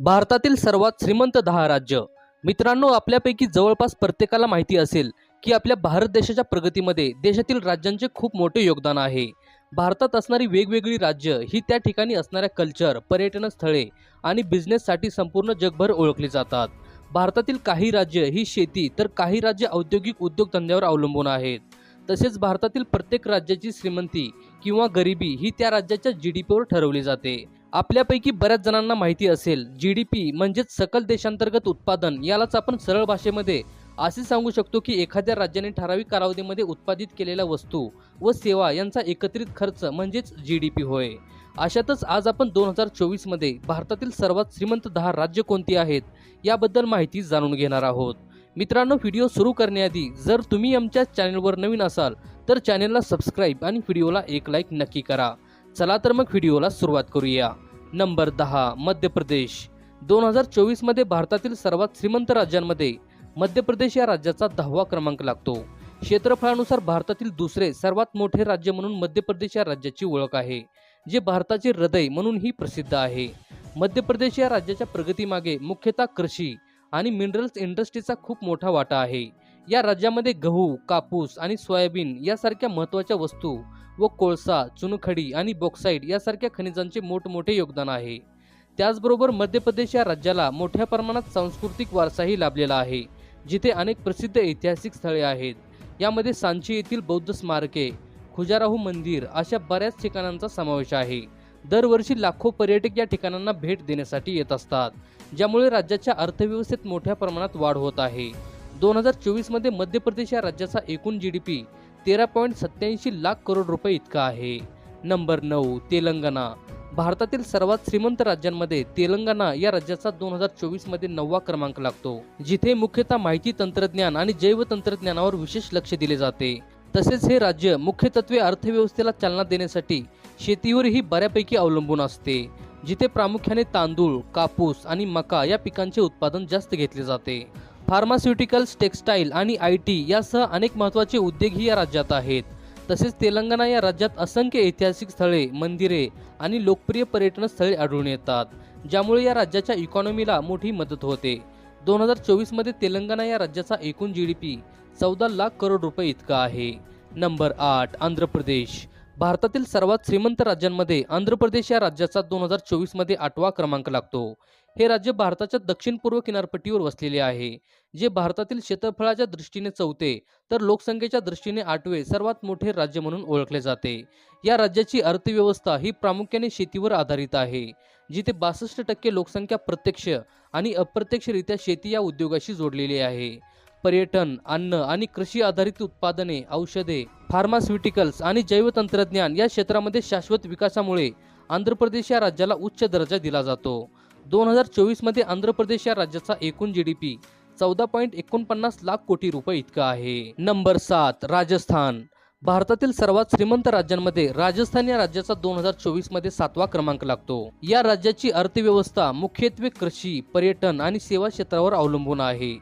भारतातील सर्वात श्रीमंत दहा राज्य. मित्रांनो आपल्यापैकी जवळपास प्रत्येकाला माहिती असेल की आपल्या भारत देशाच्या प्रगतीमध्ये देशातील राज्यांचे खूप मोठे योगदान आहे. भारतात असणारी वेगवेगळी राज्य ही त्या ठिकाणी असणाऱ्या कल्चर पर्यटन स्थळे आणि बिझनेससाठी संपूर्ण जगभर ओळखली जातात. भारतातील काही राज्य ही शेती तर काही राज्य औद्योगिक उद्योगधंद्यावर अवलंबून आहेत. तसेच भारतातील प्रत्येक राज्याची श्रीमंती किंवा गरिबी ही त्या राज्याच्या जी डी पीवर ठरवली जाते. आपल्यापैकी बऱ्याच जणांना माहिती असेल जी डी पी म्हणजेच सकल देशांतर्गत उत्पादन यालाच आपण सरळ भाषेमध्ये असे सांगू शकतो की एखाद्या राज्याने ठराविक कालावधीमध्ये उत्पादित केलेल्या वस्तू व सेवा यांचा एकत्रित खर्च म्हणजेच जी डी पी होय. अशातच आज आपण दोन हजार चोवीसमध्ये भारतातील सर्वात श्रीमंत दहा राज्य कोणती आहेत याबद्दल माहिती जाणून घेणार आहोत. मित्रांनो व्हिडिओ सुरू करण्याआधी जर तुम्ही आमच्या चॅनलवर नवीन असाल तर चॅनलला सबस्क्राईब आणि व्हिडिओला एक लाईक नक्की करा. चला तर मग व्हिडिओला सुरुवात करूया. नंबर दहा मध्य प्रदेश. दोन हजार चोवीसमध्ये भारतातील सर्वात श्रीमंत राज्यांमध्ये मध्य प्रदेश या राज्याचा दहावा क्रमांक लागतो. क्षेत्रफळानुसार भारतातील दुसरे सर्वात मोठे राज्य म्हणून मध्य प्रदेश या राज्याची ओळख आहे जे भारताचे हृदय म्हणूनही प्रसिद्ध आहे. मध्य प्रदेश या राज्याच्या प्रगतीमागे मुख्यतः कृषी आणि मिनरल्स इंडस्ट्रीचा खूप मोठा वाटा आहे. या राज्यामध्ये गहू कापूस आणि सोयाबीन यासारख्या महत्त्वाच्या वस्तू व कोळसा चुनखडी आणि बॉक्साईड यासारख्या खनिजांचे मोठमोठे योगदान आहे. त्याचबरोबर मध्य प्रदेश या राज्याला मोठ्या प्रमाणात सांस्कृतिक वारसाही लाभलेला आहे जिथे अनेक प्रसिद्ध ऐतिहासिक स्थळे आहेत. यामध्ये सांची येथील बौद्ध स्मारके खुजाराहू मंदिर अशा बऱ्याच ठिकाणांचा समावेश आहे. दरवर्षी लाखो पर्यटक या ठिकाणांना भेट देण्यासाठी येत असतात ज्यामुळे राज्याच्या अर्थव्यवस्थेत मोठ्या प्रमाणात वाढ होत आहे. दोन हजार चोवीसमध्ये मध्य प्रदेश या राज्याचा एकूण जी डी पी तेरा पॉईंट सत्याऐंशी लाख करोड रुपये इतका आहे. नंबर नऊ तेलंगणा. भारतातील सर्वात श्रीमंत राज्यांमध्ये तेलंगणा या राज्याचा दोन हजार चोवीसमध्ये नववा क्रमांक लागतो जिथे मुख्यतः माहिती तंत्रज्ञान आणि जैव तंत्रज्ञानावर विशेष लक्ष दिले जाते. तसेच हे राज्य मुख्यत्वे अर्थव्यवस्थेला चालना देण्यासाठी शेतीवरही बऱ्यापैकी अवलंबून असते जिथे प्रामुख्याने तांदूळ कापूस आणि मका या पिकांचे उत्पादन जास्त घेतले जाते. फार्मास्युटिकल्स टेक्स्टाईल आणि आय टी यासह अनेक महत्त्वाचे उद्योगही या राज्यात आहेत. तसेच तेलंगणा या राज्यात असंख्य ऐतिहासिक स्थळे मंदिरे आणि लोकप्रिय पर्यटन स्थळे आढळून येतात ज्यामुळे या राज्याच्या इकॉनॉमीला मोठी मदत होते. दोन हजार चोवीसमध्ये तेलंगणा या राज्याचा एकूण जी डी पी चौदा लाख करोड रुपये इतका आहे. नंबर आठ आंध्र प्रदेश. भारतातील सर्वात श्रीमंत राज्यांमध्ये आंध्र प्रदेश या राज्याचा दोन हजार चोवीसमध्ये आठवा क्रमांक लागतो. हे राज्य भारताच्या दक्षिण पूर्व किनारपट्टीवर वसलेले आहे. जे भारतातील क्षेत्रफळाच्या दृष्टीने चौथे तर लोकसंख्येच्या दृष्टीने आठवे सर्वात मोठे राज्य म्हणून ओळखले जाते. या राज्याची अर्थव्यवस्था ही प्रामुख्याने शेतीवर आधारित आहे जिथे बासष्ट टक्के लोकसंख्या प्रत्यक्ष आणि अप्रत्यक्षरित्या शेती या उद्योगाशी जोडलेली आहे. पर्यटन अन्न आणि कृषी आधारित उत्पादने औषधे फार्मास्युटिकल्स आणि जैवतंत्रज्ञान या क्षेत्रामध्ये शाश्वत विकासामुळे आंध्र प्रदेश या राज्याला उच्च दर्जा दिला जातो. दोन हजार चोवीसमध्ये आंध्र प्रदेश या राज्याचा एकूण जी डी पी चौदा पॉईंट एकोणपन्नास लाख कोटी रुपये इतका आहे. नंबर सात राजस्थान. भारतातील सर्वात श्रीमंत राज्यांमध्ये राजस्थान या राज्याचा दोन हजार चोवीसमध्ये सातवा क्रमांक लागतो. या राज्याची अर्थव्यवस्था मुख्यत्वे कृषी पर्यटन आणि सेवा क्षेत्रावर अवलंबून आहे.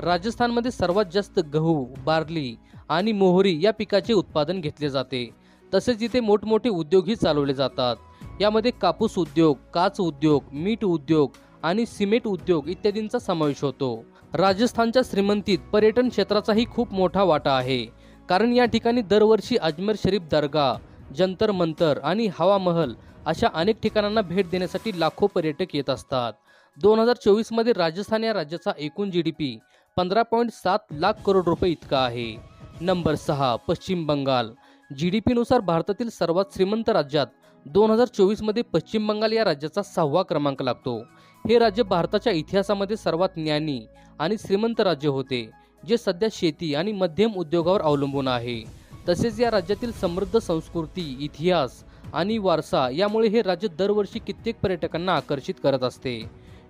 राजस्थानमध्ये सर्वात जास्त गहू बार्ली आणि मोहरी या पिकाचे उत्पादन घेतले जाते. तसेच इथे मोठमोठे उद्योगही चालवले जातात. यामध्ये कापूस उद्योग काच उद्योग मीठ उद्योग आणि सिमेंट उद्योग इत्यादींचा समावेश होतो. राजस्थानच्या श्रीमंतीत पर्यटन क्षेत्राचाही खूप मोठा वाटा आहे. कारण या ठिकाणी दरवर्षी अजमेर शरीफ दर्गा जंतर मंतर आणि हवा महल अशा अनेक ठिकाणांना भेट देण्यासाठी लाखो पर्यटक येत असतात. दोन हजार चोवीसमध्ये राजस्थान या राज्याचा एकूण जी डी पी पंधरा पॉईंट सात लाख करोड रुपये इतका आहे. नंबर सहा पश्चिम बंगाल. जी डी पीनुसार भारतातील सर्वात श्रीमंत राज्यात दोन हजार चोवीसमध्ये पश्चिम बंगाल या राज्याचा सहावा क्रमांक लागतो. हे राज्य भारताच्या इतिहासामध्ये सर्वात ज्ञानी आणि श्रीमंत राज्य होते जे सध्या शेती आणि मध्यम उद्योगावर अवलंबून आहे. तसेच या राज्यातील समृद्ध संस्कृती इतिहास आणि वारसा यामुळे हे राज्य दरवर्षी कित्येक पर्यटकांना आकर्षित करत असते.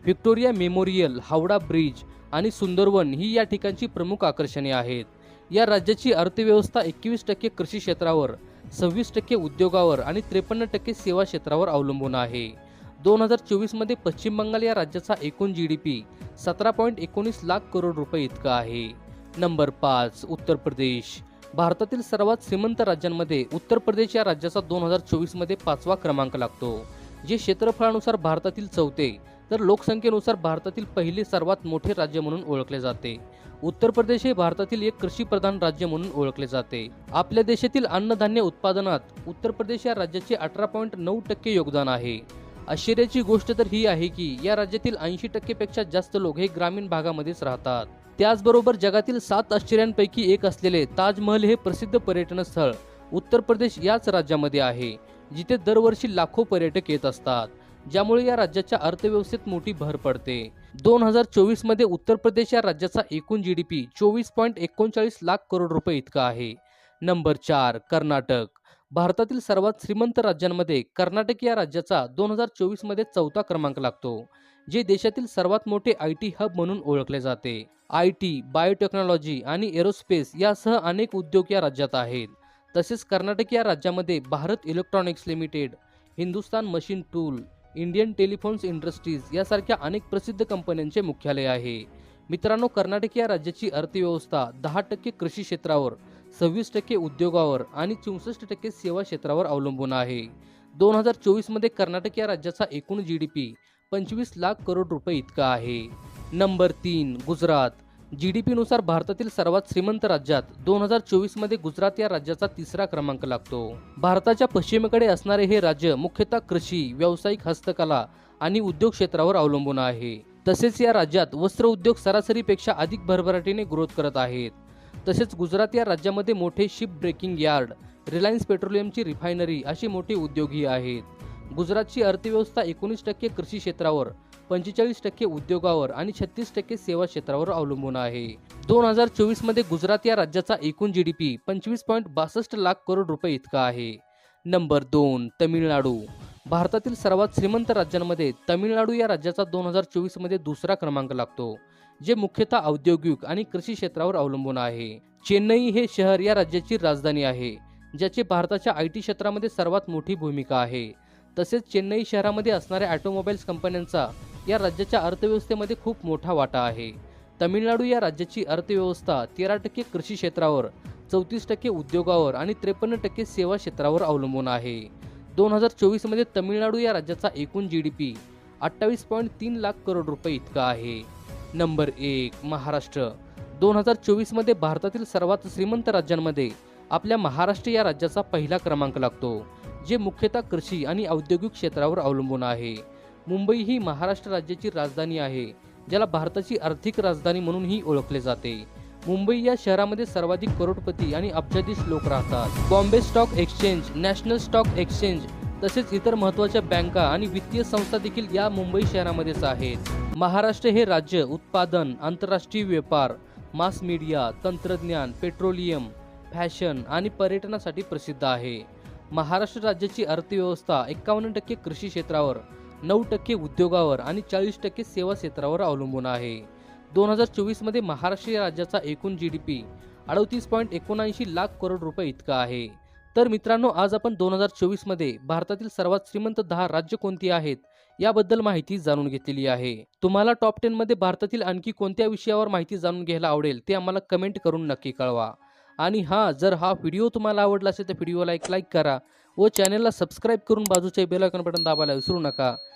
व्हिक्टोरिया मेमोरियल हावडा ब्रिज आणि सुंदरवन ही या ठिकाणची प्रमुख आकर्षणे आहेत. या राज्याची अर्थव्यवस्था एकवीस टक्के कृषी क्षेत्रावर सव्वीस टक्के उद्योगावर आणि त्रेपन्न टक्के सेवा क्षेत्रावर अवलंबून आहे. दोन हजार चोवीसमध्ये पश्चिम बंगाल या राज्याचा एकूण जी डी पी सतरा पॉईंट एकोणीस लाख करोड रुपये इतका आहे. नंबर पाच उत्तर प्रदेश. भारतातील सर्वात श्रीमंत राज्यांमध्ये उत्तर प्रदेश या राज्याचा दोन हजार चोवीसमध्ये पाचवा क्रमांक लागतो जे क्षेत्रफळानुसार भारतातील चौथे तर लोकसंख्येनुसार भारतातील पहिले सर्वात मोठे राज्य म्हणून ओळखले जाते. उत्तर प्रदेश हे भारतातील एक कृषीप्रधान राज्य म्हणून ओळखले जाते. आपल्या देशातील अन्नधान्य उत्पादनात उत्तर प्रदेश या राज्याचे अठरा पॉईंट नऊ टक्के योगदान आहे. आश्चर्याची गोष्ट तर ही आहे की या राज्यातील ऐंशी टक्केपेक्षा जास्त लोक हे ग्रामीण भागामध्येच राहतात. त्याचबरोबर जगातील सात आश्चर्यांपैकी एक असलेले ताजमहल हे प्रसिद्ध पर्यटन स्थळ उत्तर प्रदेश याच राज्यामध्ये आहे जिथे दरवर्षी लाखो पर्यटक येत असतात. ज्यामुळे या राज्याच्या अर्थव्यवस्थेत मोठी भर पडते. दोन हजार चोवीसमध्ये उत्तर प्रदेश या राज्याचा एकूण जी डी पी चोवीस पॉईंट एकोणचाळीस लाख करोड रुपये इतका आहे. नंबर चार कर्नाटक. भारतातील सर्वात श्रीमंत राज्यांमध्ये कर्नाटक या राज्याचा दोन हजार चोवीसमध्ये चौथा क्रमांक लागतो जे देशातील सर्वात मोठे आय टी हब म्हणून ओळखले जाते. आय टी बायोटेक्नॉलॉजी आणि एरोस्पेस यासह अनेक उद्योग या राज्यात आहेत. तसेच कर्नाटक या राज्यामध्ये Bharat electronics limited Hindustan machine tool Indian telephones industries यासारख्या अनेक प्रसिद्ध कंपन्यांचे मुख्यालय आहे. मित्रांनो कर्नाटक या राज्याची अर्थव्यवस्था दहा टक्के कृषी क्षेत्रावर सव्वीस टक्के उद्योगावर आणि चौसष्ट टक्के सेवा क्षेत्रावर अवलंबून आहे. दोन हजार चोवीसमध्ये कर्नाटक या राज्याचा एकूण जी डी पी पंचवीस लाख करोड रुपये इतका आहे. नंबर तीन गुजरात. जी डी पीनुसार भारतातील सर्वात श्रीमंत राज्यात दोन हजार चोवीसमध्ये गुजरात या राज्याचा तिसरा क्रमांक लागतो. भारताच्या पश्चिमेकडे असणारे हे राज्य मुख्यतः कृषी व्यावसायिक हस्तकला आणि उद्योग क्षेत्रावर अवलंबून आहे. तसेच या राज्यात वस्त्र उद्योग सरासरीपेक्षा अधिक भरभराटीने ग्रोथ करत आहेत. तसेच गुजरात या राज्यामध्ये मोठे शिप ब्रेकिंग यार्ड रिलायन्स पेट्रोलियमची रिफायनरी असे मोठे उद्योगही आहेत. गुजरातची अर्थव्यवस्था एकोणीस टक्के कृषी क्षेत्रावर पंचेचाळीस टक्के उद्योगावर आणि छत्तीस टक्के सेवा क्षेत्रावर अवलंबून आहे. दोन हजार चोवीसमध्ये गुजरात या राज्याचा एकूण जी डी पी पंचवीस पॉईंट बासष्ट लाख करोड रुपये इतका आहे. नंबर दोन तमिळनाडू. भारतातील सर्वात श्रीमंत राज्यांमध्ये तमिळनाडू या राज्याचा दोन हजार चोवीसमध्ये दुसरा क्रमांक लागतो जे मुख्यतः औद्योगिक आणि कृषी क्षेत्रावर अवलंबून आहे. चेन्नई हे शहर या राज्याची राजधानी आहे ज्याची भारताच्या आय टी क्षेत्रामध्ये सर्वात मोठी भूमिका आहे. तसेच चेन्नई शहरामध्ये असणाऱ्या ऑटोमोबाईल्स कंपन्यांचा या राज्याच्या अर्थव्यवस्थेमध्ये खूप मोठा वाटा आहे. तमिळनाडू या राज्याची अर्थव्यवस्था तेरा टक्के कृषी क्षेत्रावर चौतीस टक्के उद्योगावर आणि त्रेपन्न टक्के सेवा क्षेत्रावर अवलंबून आहे. दोन हजार चोवीसमध्ये तमिळनाडू या राज्याचा एकूण जी डी पी अठ्ठावीस पॉईंट तीन लाख करोड रुपये इतका आहे. नंबर एक महाराष्ट्र. दोन हजार चोवीसमध्ये भारतातील सर्वात श्रीमंत राज्यांमध्ये आपल्या महाराष्ट्र या राज्याचा पहिला क्रमांक लागतो जे मुख्यतः कृषी आणि औद्योगिक क्षेत्रावर अवलंबून आहे. मुंबई ही महाराष्ट्र राज्याची राजधानी आहे ज्याला भारताची आर्थिक राजधानी म्हणूनही ओळखले जाते. मुंबई या शहरामध्ये सर्वाधिक करोडपती आणि अब्जाधीश लोक राहतात. Bombay stock exchange national stock exchange तसेच इतर महत्त्वाच्या बँका आणि वित्तीय संस्था देखील या मुंबई शहरामध्येच आहेत. महाराष्ट्र हे राज्य उत्पादन आंतरराष्ट्रीय व्यापार मास मीडिया तंत्रज्ञान पेट्रोलियम फॅशन आणि पर्यटनासाठी प्रसिद्ध आहे. महाराष्ट्र राज्याची अर्थव्यवस्था एकावन्न टक्के कृषी क्षेत्रावर नऊ टक्के उद्योगावर आणि चाळीस टक्के सेवा क्षेत्रावर अवलंबून आहे. दोन हजार चोवीसमध्ये महाराष्ट्र राज्याचा एकूण जी डी पी अडतीस पॉईंट एकोणऐंशी लाख करोड रुपये इतका आहे. तर मित्रांनो आज आपण दोन हजार चोवीसमध्ये भारतातील सर्वात श्रीमंत दहा राज्य कोणती आहेत याबद्दल माहिती जाणून घेतलेली आहे. तुम्हाला टॉप टेनमध्ये भारतातील आणखी कोणत्या विषयावर माहिती जाणून घ्यायला आवडेल ते आम्हाला कमेंट करून नक्की कळवा. आणि हां जर हा व्हिडिओ तुम्हाला आवडला असेल तर व्हिडिओला एक लाईक करा व चॅनलला सबस्क्राईब करून बाजूच्या बेल बटन दाबायला विसरू नका.